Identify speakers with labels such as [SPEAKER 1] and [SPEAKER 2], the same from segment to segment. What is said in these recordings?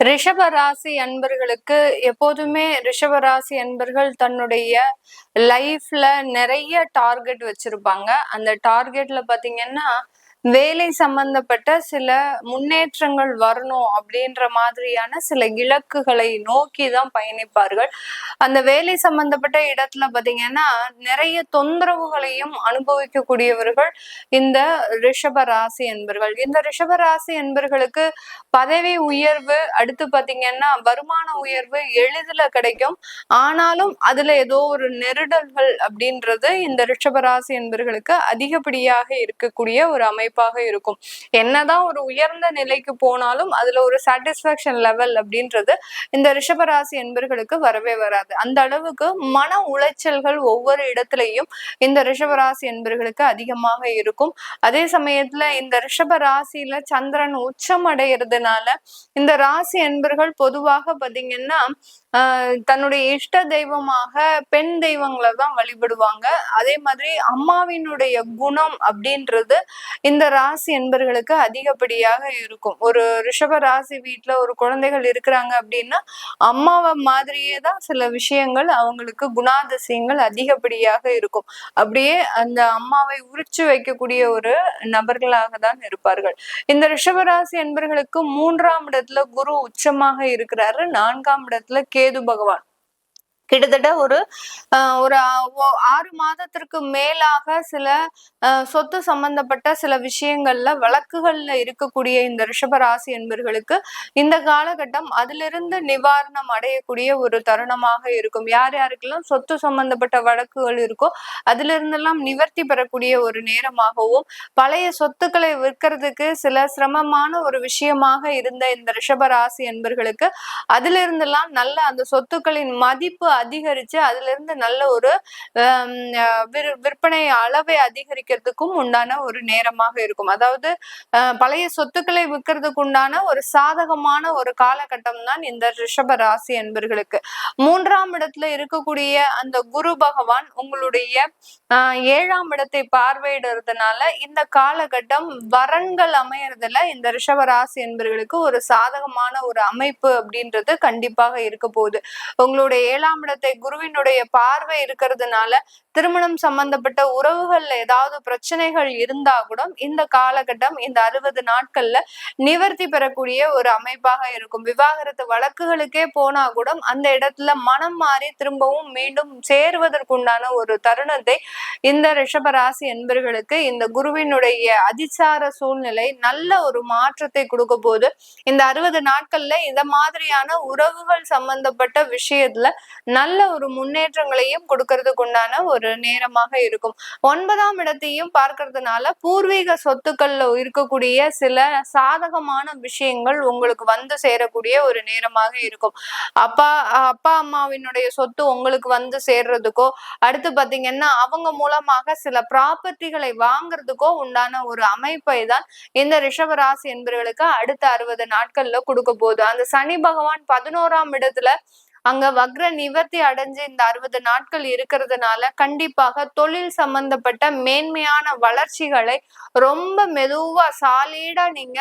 [SPEAKER 1] ரிஷப ராசி அன்பர்களுக்கு எப்போதுமே ரிஷப ராசி அன்பர்கள் தன்னுடைய லைஃப்ல நிறைய டார்கெட் வச்சிருப்பாங்க. அந்த டார்கெட்ல பாத்தீங்கன்னா வேலை சம்பந்தப்பட்ட சில முன்னேற்றங்கள் வரணும் அப்படின்ற மாதிரியான சில இலக்குகளை நோக்கி தான் பயணிப்பார்கள். அந்த வேலை சம்பந்தப்பட்ட இடத்துல பாத்தீங்கன்னா நிறைய தொந்தரவுகளையும் அனுபவிக்கக்கூடியவர்கள் இந்த ரிஷப ராசி என்பர்கள். இந்த ரிஷப ராசி என்பர்களுக்கு பதவி உயர்வு அடுத்து பாத்தீங்கன்னா வருமான உயர்வு எளிதில் கிடைக்கும். ஆனாலும் அதுல ஏதோ ஒரு நெருடல்கள் அப்படின்றது இந்த ரிஷபராசி என்பர்களுக்கு அதிகப்படியாக இருக்கக்கூடிய ஒரு அமைப்பு. கண்டிப்பாக இருக்கும். என்னதான் ஒரு உயர்ந்த நிலைக்கு போனாலும் அதுல ஒரு சாட்டிஸ்பாக்சன் லெவல் அப்படின்றது இந்த ரிஷபராசி என்பர்களுக்கு வரவே வராது. அந்த அளவுக்கு மன உளைச்சல்கள் ஒவ்வொரு இடத்துலையும் இந்த ரிஷபராசி என்பர்களுக்கு அதிகமாக இருக்கும். அதே சமயத்துல இந்த ரிஷப ராசியில சந்திரன் உச்சம் அடைகிறதுனால இந்த ராசி என்பர்கள் பொதுவாக பாத்தீங்கன்னா தன்னுடைய இஷ்ட தெய்வமாக பெண் தெய்வங்களை தான் வழிபடுவாங்க. அதே மாதிரி அம்மாவினுடைய குணம் அப்படின்றது இந்த ராசி என்பர்களுக்கு அதிகப்படியாக இருக்கும். ஒரு ரிஷப ராசி வீட்டுல ஒரு குழந்தைகள் இருக்கிறாங்க அப்படின்னா அம்மாவை மாதிரியே தான் சில விஷயங்கள் அவங்களுக்கு குணாதிசயங்கள் அதிகப்படியாக இருக்கும். அப்படியே அந்த அம்மாவை உரிச்சு வைக்கக்கூடிய ஒரு நபர்களாக தான் இருப்பார்கள். இந்த ரிஷபராசி என்பர்களுக்கு மூன்றாம் இடத்துல குரு உச்சமாக இருக்கிறாரு. நான்காம் இடத்துல கே பகவான் கிட்டத்தட்ட ஒரு ஒரு ஆறு மாதத்திற்கு மேலாக சில சொத்து சம்பந்தப்பட்ட சில விஷயங்கள்ல வழக்குகள்ல இருக்கக்கூடிய இந்த ரிஷபராசி என்பர்களுக்கு இந்த காலகட்டம் அதிலிருந்து நிவாரணம் அடையக்கூடிய ஒரு தருணமாக இருக்கும். யார் யாருக்கெல்லாம் சொத்து சம்பந்தப்பட்ட வழக்குகள் இருக்கோ அதுல இருந்தெல்லாம் நிவர்த்தி பெறக்கூடிய ஒரு நேரமாகவும் பழைய சொத்துக்களை விற்கிறதுக்கு சில சிரமமான ஒரு விஷயமாக இருந்த இந்த ரிஷபராசி என்பர்களுக்கு அதிலிருந்தெல்லாம் நல்ல அந்த சொத்துக்களின் மதிப்பு அதிகரிச்சு அதுல இருந்து நல்ல ஒரு விற்பனை அளவை அதிகரிக்கிறதுக்கும் உண்டான ஒரு நேரமாக இருக்கும். அதாவது பழைய சொத்துக்களை விற்கிறதுக்கு உண்டான ஒரு சாதகமான ஒரு காலகட்டம் தான் இந்த ரிஷப ராசி என்பர்களுக்கு. மூன்றாம் இடத்துல இருக்கக்கூடிய அந்த குரு பகவான் உங்களுடைய ஏழாம் இடத்தை பார்வையிடுறதுனால இந்த காலகட்டம் வரன்கள் அமையறதுல இந்த ரிஷப ராசி என்பர்களுக்கு ஒரு சாதகமான ஒரு அமைப்பு அப்படின்றது கண்டிப்பாக இருக்க போகுது. உங்களுடைய ஏழாம் இடத்தை குருவினுடைய பார்வை இருக்கிறதுனால திருமணம் சம்பந்தப்பட்ட உறவுகள்ல ஏதாவது பிரச்சனைகள் இருந்தா கூட இந்த காலகட்டம் இந்த அறுபது நாட்கள்ல நிவர்த்தி பெறக்கூடிய ஒரு அமைப்பாக இருக்கும். விவாகரத்து வழக்குகளுக்கே போனா கூட அந்த இடத்துல மனம் மாறி திரும்பவும் மீண்டும் சேருவதற்குண்டான ஒரு தருணத்தை இந்த ரிஷபராசி என்பர்களுக்கு இந்த குருவினுடைய அதிசார சூழ்நிலை நல்ல ஒரு மாற்றத்தை கொடுக்க போது இந்த அறுபது நாட்கள்ல இந்த மாதிரியான உறவுகள் சம்பந்தப்பட்ட விஷயத்துல நல்ல ஒரு முன்னேற்றங்களையும் கொடுக்கறதுக்கு உண்டான ஒரு நேரமாக இருக்கும். ஒன்பதாம் இடத்தையும் பார்க்கறதுனால பூர்வீக சொத்துக்கள்ல இருக்கக்கூடிய சில சாதகமான விஷயங்கள் உங்களுக்கு வந்து சேரக்கூடிய ஒரு நேரமாக இருக்கும். அப்பா அப்பா அம்மாவினுடைய சொத்து உங்களுக்கு வந்து சேர்றதுக்கோ அடுத்து பாத்தீங்கன்னா அவங்க மூலமாக சில ப்ராப்பர்ட்டிகளை வாங்குறதுக்கோ உண்டான ஒரு அமைப்பை தான் இந்த ரிஷபராசி என்பவர்களுக்கு அடுத்த அறுபது நாட்கள்ல கொடுக்க போகுது. அந்த சனி பகவான் பதினோராம் இடத்துல அங்க வக்ர நிவர்த்தி அடைஞ்சு இந்த அறுபது நாட்கள் இருக்கிறதுனால கண்டிப்பாக தொழில் சம்பந்தப்பட்ட மேன்மையான வளர்ச்சிகளை ரொம்ப மெதுவா சாலீடா நீங்க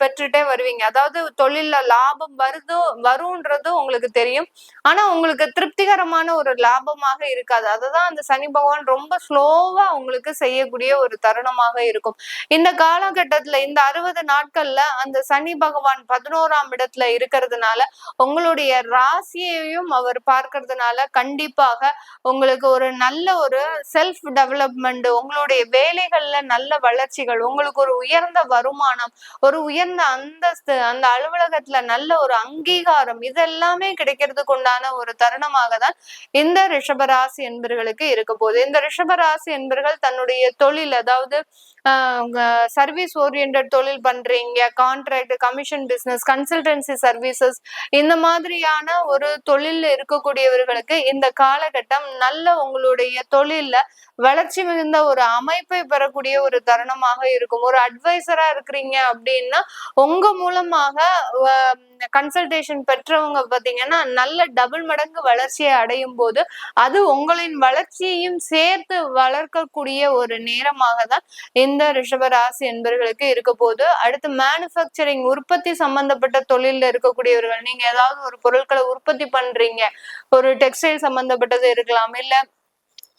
[SPEAKER 1] பெற்றுட்டே வருவீங்க. அதாவது தொழில்ல லாபம் வருதோ வரும்ன்றது உங்களுக்கு தெரியும். ஆனா உங்களுக்கு திருப்திகரமான ஒரு லாபமாக இருக்காது. அதுதான் அந்த சனி பகவான் ரொம்ப ஸ்லோவா உங்களுக்கு செய்யக்கூடிய ஒரு தருணமாக இருக்கும். இந்த காலகட்டத்துல இந்த அறுபது நாட்கள்ல அந்த சனி பகவான் பதினோராம் இடத்துல இருக்கிறதுனால உங்களுடைய ராசி ராசியையும் அவர் பார்க்கறதுனால கண்டிப்பாக உங்களுக்கு ஒரு நல்ல ஒரு செல்ஃப் டெவலப்மெண்ட் உங்களுடைய வேலைகள்ல நல்ல வளர்ச்சிகள் உங்களுக்கு ஒரு உயர்ந்த வருமானம் ஒரு உயர்ந்த அந்தஸ்து அந்த அலுவலகத்துல நல்ல ஒரு அங்கீகாரம் இதெல்லாமே கிடைக்கிறதுக்கு உண்டான ஒரு தருணமாக தான் இந்த ரிஷபராசி என்பர்களுக்கு இருக்க போகுது. இந்த ரிஷபராசி என்பர்கள் தன்னுடைய தொழில் அதாவது சர்வீஸ் ஓரியன்ட் தொழில் பண்றீங்க contract commission business consultancy services இந்த மாதிரியான ஒரு ஒரு தொழில இருக்கக்கூடியவர்களுக்கு இந்த காலகட்டம் நல்ல உங்களுடைய தொழில்ல வளர்ச்சி மிகுந்த ஒரு அமைப்பை பெறக்கூடிய ஒரு தருணமாக இருக்கும். ஒரு அட்வைசரா இருக்கிறீங்க அப்படின்னா உங்க மூலமாக கன்சல்டேஷன் பெற்றவங்க பாத்தீங்கன்னா நல்ல டபுள் மடங்கு வளர்ச்சியை அடையும் போது அது உங்களின் வளர்ச்சியையும் சேர்த்து வளர்க்கக்கூடிய ஒரு நேரமாக தான் இந்த ரிஷபராசி என்பர்களுக்கு இருக்க போது அடுத்து மேனுஃபேக்சரிங் உற்பத்தி சம்பந்தப்பட்ட தொழில இருக்கக்கூடியவர்கள் நீங்க ஏதாவது ஒரு பொருட்களை உற்பத்தி பண்றீங்க. ஒரு டெக்ஸ்டைல் சம்பந்தப்பட்டது இருக்கலாம் இல்லை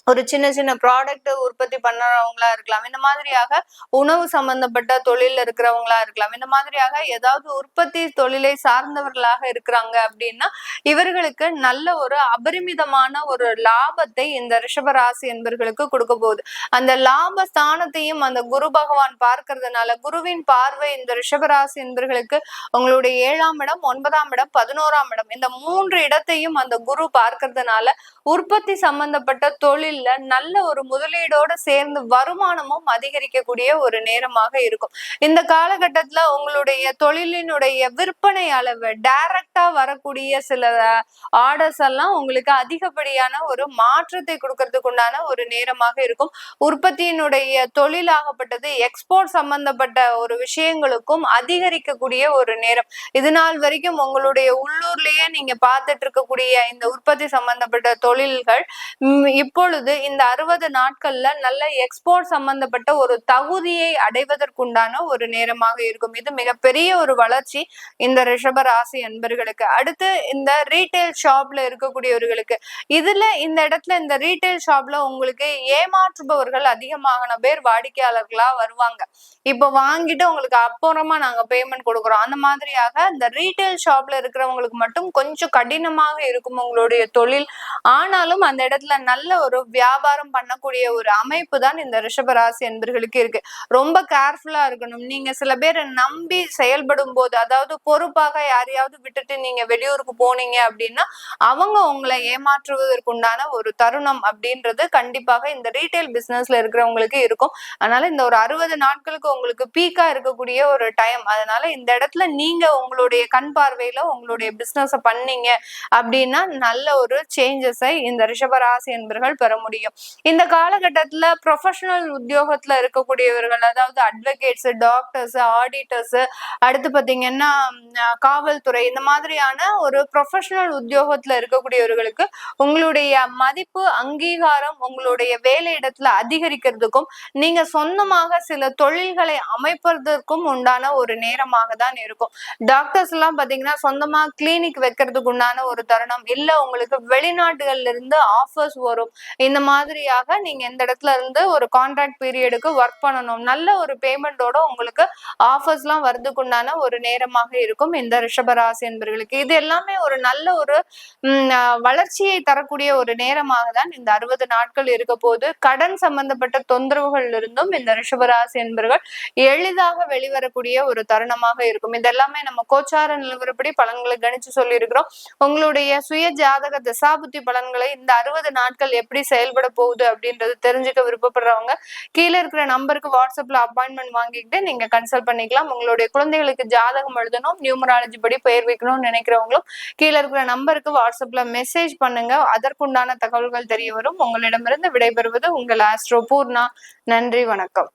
[SPEAKER 1] ஒரு சின்ன சின்ன ப்ராடக்ட் உற்பத்தி பண்ணுறவங்களா இருக்கலாம். இந்த மாதிரியாக உணவு சம்பந்தப்பட்ட தொழில இருக்கிறவங்களா இருக்கலாம். இந்த மாதிரியாக ஏதாவது உற்பத்தி தொழிலை சார்ந்தவர்களாக இருக்கிறாங்க அப்படின்னா இவர்களுக்கு நல்ல ஒரு அபரிமிதமான ஒரு லாபத்தை இந்த ரிஷபராசி என்பர்களுக்கு கொடுக்க போகுது. அந்த லாப ஸ்தானத்தையும் அந்த குரு பகவான் பார்க்கறதுனால குருவின் பார்வை இந்த ரிஷபராசி என்பர்களுக்கு உங்களுடைய ஏழாம் இடம் ஒன்பதாம் இடம் பதினோராம் இடம் இந்த மூன்று இடத்தையும் அந்த குரு பார்க்கறதுனால உற்பத்தி சம்பந்தப்பட்ட தொழில் தொழில்ல நல்ல ஒரு முதலீடோட சேர்ந்து வருமானமும் அதிகரிக்கக்கூடிய ஒரு நேரமாக இருக்கும். இந்த காலகட்டத்துல உங்களுடைய தொழிலினுடைய விற்பனை அளவு டைரக்டா வரக்கூடிய சில ஆர்டர்ஸ் எல்லாம் உங்களுக்கு அதிகப்படியான ஒரு மாற்றத்தை கொடுக்கறதுக்கு உண்டான ஒரு நேரமாக இருக்கும். உற்பத்தியினுடைய தொழிலாகப்பட்டது எக்ஸ்போர்ட் சம்பந்தப்பட்ட ஒரு விஷயங்களுக்கும் அதிகரிக்கக்கூடிய ஒரு நேரம். இது நாள் வரைக்கும் உங்களுடைய உள்ளூர்லயே நீங்க பார்த்துட்டு இருக்கக்கூடிய இந்த உற்பத்தி சம்பந்தப்பட்ட தொழில்கள் இப்பொழுது பொழுது இந்த அறுபது நாட்கள்ல நல்ல எக்ஸ்போர்ட் சம்பந்தப்பட்ட ஒரு தகுதியை அடைவதற்குண்டான ஒரு நேரமாக இருக்கும். இது மிகப்பெரிய ஒரு வளர்ச்சி இந்த ரிஷப ராசி அன்பர்களுக்கு. அடுத்து இந்த ரீட்டைல் ஷாப்ல இருக்கக்கூடியவர்களுக்கு. இதுல இந்த இடத்துல இந்த ரீட்டைல் ஷாப்ல உங்களுக்கு ஏமாற்றுபவர்கள் அதிகமான பேர் வாடிக்கையாளர்களா வருவாங்க. இப்ப வாங்கிட்டு உங்களுக்கு அப்புறமா நாங்க பேமெண்ட் கொடுக்குறோம். அந்த மாதிரியாக இந்த ரீட்டைல் ஷாப்ல இருக்கிறவங்களுக்கு மட்டும் கொஞ்சம் கடினமாக இருக்கும் உங்களுடைய தொழில். ஆனாலும் அந்த இடத்துல நல்ல ஒரு வியாபாரம் பண்ணக்கூடிய ஒரு அமைப்பு தான் இந்த ரிஷபராசி என்பர்களுக்கு இருக்கு. ரொம்ப கேர்ஃபுல்லா இருக்கணும். நீங்க சில பேரை நம்பி செயல்படும் போது அதாவது பொறுப்பாக யாரையாவது விட்டுட்டு நீங்க வெளியூருக்கு போனீங்க அப்படின்னா அவங்க உங்களை ஏமாற்றுவதற்குண்டான ஒரு தருணம் அப்படின்றது கண்டிப்பாக இந்த ரீட்டைல் பிசினஸ்ல இருக்கிறவங்களுக்கு இருக்கும். அதனால இந்த ஒரு அறுபது நாட்களுக்கு உங்களுக்கு பீக்கா இருக்கக்கூடிய ஒரு டைம் அதனால இந்த இடத்துல நீங்க உங்களுடைய கண் பார்வையில உங்களுடைய பிசினஸ் பண்ணீங்க அப்படின்னா நல்ல ஒரு சேஞ்சஸை இந்த ரிஷபராசி என்பர்கள் பெற முடியும். இந்த காலகட்டத்துல ப்ரொஃபஷனல் உத்தியோகத்துல இருக்கக்கூடியவர்கள் அதாவது அட்வொகேட்ஸ் டாக்டர்ஸ் ஆடிட்டர்ஸ் அடுத்து பாத்தீங்கன்னா காவல்துறை இந்த மாதிரியான ஒரு ப்ரொஃபஷனல் உத்தியோகத்துல இருக்கக்கூடியவர்களுக்கு உங்களுடைய மதிப்பு அங்கீகாரம் உங்களுடைய வேலை இடத்துல அதிகரிக்கிறதுக்கும் நீங்க சொந்தமாக சில தொழில்களை அமைப்பதற்கும் உண்டான ஒரு நேரமாக தான் இருக்கும். டாக்டர்ஸ் எல்லாம் பாத்தீங்கன்னா சொந்தமா கிளினிக் வைக்கிறதுக்கு உண்டான ஒரு தருணம் இல்ல உங்களுக்கு வெளிநாடுகள்ல இருந்து ஆஃபர்ஸ் வரும். இந்த மாதிரியாக நீங்க இந்த இடத்துல இருந்து ஒரு கான்ட்ராக்ட் பீரியடுக்கு ஒர்க் பண்ணணும். நல்ல ஒரு பேமெண்டோட உங்களுக்கு ஆஃபர்ஸ் எல்லாம் ஒரு நேரமாக இருக்கும் இந்த ரிஷபராசி என்பர்களுக்கு. இது எல்லாமே ஒரு நல்ல ஒரு வளர்ச்சியை தரக்கூடிய ஒரு நேரமாக தான் இந்த அறுபது நாட்கள் இருக்க போது கடன் சம்பந்தப்பட்ட தொந்தரவுகள் இருந்தும் இந்த ரிஷபராசி என்பர்கள் எளிதாக வெளிவரக்கூடிய ஒரு தருணமாக இருக்கும். இதெல்லாமே நம்ம கோச்சார நிலவரப்படி பலன்களை கணிச்சு சொல்லி இருக்கிறோம் உங்களுடைய சுய ஜாதக திசாபுத்தி பலன்களை இந்த அறுபது நாட்கள் எப்படி செயல்பட போகுது அப்படின்றது தெரிஞ்சுக்க விருப்பப்படுறவங்க கீழே இருக்கிற நம்பருக்கு வாட்ஸ்அப்ல அப்பாயின்மெண்ட் வாங்கிக்கிட்டு நீங்க கன்சல்ட் பண்ணிக்கலாம். உங்களுடைய குழந்தைகளுக்கு ஜாதகம் எழுதணும் நியூமராலஜி படி பெயர் வைக்கணும்னு நினைக்கிறவங்களும் கீழே இருக்கிற நம்பருக்கு வாட்ஸ்அப்ல மெசேஜ் பண்ணுங்க. அதற்குண்டான தகவல்கள் தெரிய வரும். உங்களிடமிருந்து விடைபெறுவது உங்கள் ஆஸ்ட்ரோ பூர்ணா. நன்றி வணக்கம்.